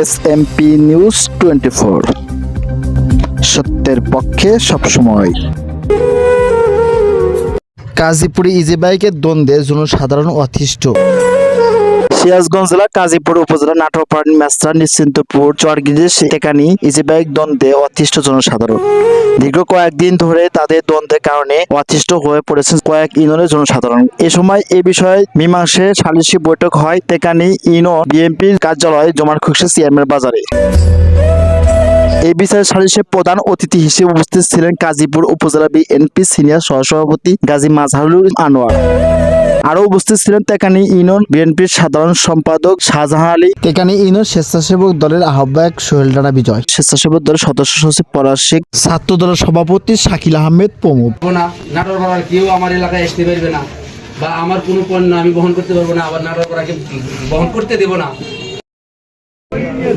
S M P news twenty four সত্যের পক্ষে সবসময়। কাজীপুরে ইজিবাইকের দ্বন্দ্বে দ্বন্দ্বে জনসাধারণ অতিষ্ঠ। সিরাজগঞ্জ জেলা কাজীপুর উপজেলা নাটোরপাড়ি মেস্তা নিশ্চিন্তপুর চরগিরি টেকানি ইজি বাইক দ্বন্দ্বে অতিষ্ঠ জনসাধারণ। দীর্ঘ কয়েকদিন ধরে তাদের দ্বন্দ্বের কারণে অতিষ্ঠ হয়ে পড়েছেন কয়েক ইউনিয়নের জনসাধারণ। এ সময় এ বিষয়ে মীমাংসে সালিসি বৈঠক হয় টেকানি ইউনিয়ন বিএনপির কার্যালয় জমার খুশি চেয়ারম্যান বাজারে। এই বিষয়ে সালিসে প্রধান অতিথি হিসেবে উপস্থিত ছিলেন গাজীপুর উপজেলা বিএনপি সিনিয়র সহসভাপতি গাজী মাজহারুল আনোয়ার। আরও উপস্থিত ছিলেন তেকানি ইউনিয়ন বিএনপির সাধারণ সম্পাদক শাহজাহান আলী তেকানি ইউনিয়ন স্বেচ্ছাসেবক দলের আহ্বায়ক সোহেল রানা বিজয় স্বেচ্ছাসেবক দলের সদস্য সচিব পলাশ শেখ ছাত্র দলের সভাপতি শাকিল আহমেদ প্রমুখ। না নাটোর পাড়ার কেউ আমার এলাকায় আসতে পারবে না বা আমার কোনো পণ্য আমি বহন করতে পারব না আবার নাটোর পাড়াকে বহন করতে দেব না।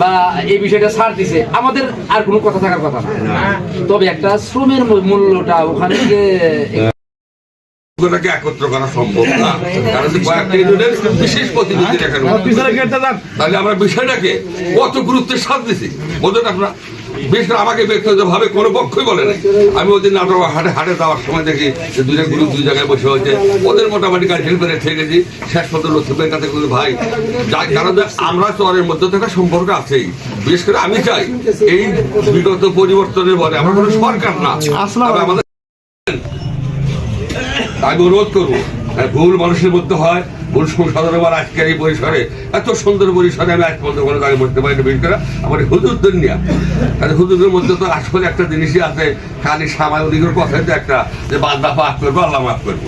বা এই বিষয়টা ছাড় দিছে আমাদের আর কোনো কথা থাকার কথা না। তবে একটা শ্রমের মূল্যটা ওখানে যে একত্র করা সম্ভব না। কারণ কয়েকটা ইউনিয়নের বিশেষ প্রতিনিধি এখানে তাহলে আমরা বিষয়টাকে কত গুরুত্বের সাথ দিছি? বলতেন আপনারা। বিশেষ আমাকে ব্যক্তিগত কোনো পক্ষই বলে নাই। আমি ওদের নাটক হাটে হাটে যাওয়ার সময় দেখি যে দুইটা গ্রুপ দুই জায়গায় বসে হয়েছে ওদের মোটামুটি কাজ করে ঠেকেছি শেষ পর্যন্ত লক্ষ্মীপের কাছে কিন্তু ভাই কারণ আমরা চরের মধ্যে একটা সম্পর্ক আছেই। বিশেষ করে আমি চাই এই বিগত পরিবর্তনের পরে। আমরা কোনো সরকার না। আমাদের আমি অনুরোধ করব ভুল মানুষের মধ্যে হয়, ভুল সংশোধন আমার আজকের এই পরিসরে, এত সুন্দর পরিসরে আমি আজ পর্যন্ত কোনো জায়গায় বসতে পারি না, বিশেষ করে আমার হুজুরদের নিয়ে। তাহলে হুজুরদের মধ্যে তো আসলে একটা জিনিসই আছে, খালি সামাজিক কথাই তো একটা, যে বাদ বান্দা পাক করব, আল্লাহ মাফ করব।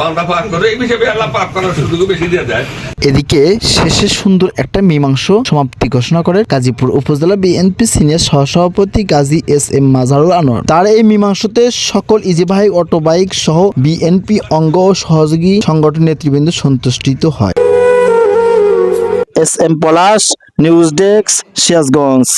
বান্দা পাক করব এই বিষয়ে আল্লাহ পাক করার সুযোগ বেশি দিয়ে দেয় এদিকে শেষে সুন্দর একটা মীমাংস সমাপ্তি ঘোষণা করে গাজীপুর উপজেলা বিএনপি সিনিয়র সহসভাপতি গাজী এস এম মাজারুল আনোয়ার। তার এই মীমাংসতে সকল ইজিবাহিক অটো বাইক সহ বিএনপি অঙ্গ ও সহযোগী সংগঠন নেতৃবৃন্দ সন্তুষ্টিত হয়। S M Palash news desk Sirajganj.